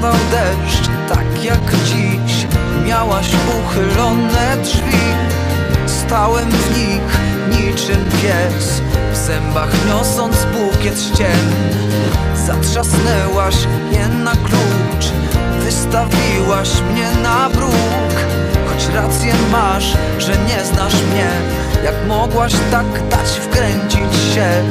padał deszcz, tak jak dziś. Miałaś uchylone drzwi. Stałem w nich niczym pies. W zębach niosąc bukiet ścien. Zatrzasnęłaś mnie na klucz. Wystawiłaś mnie na bruk. Choć rację masz, że nie znasz mnie. Jak mogłaś tak dać wkręcić się?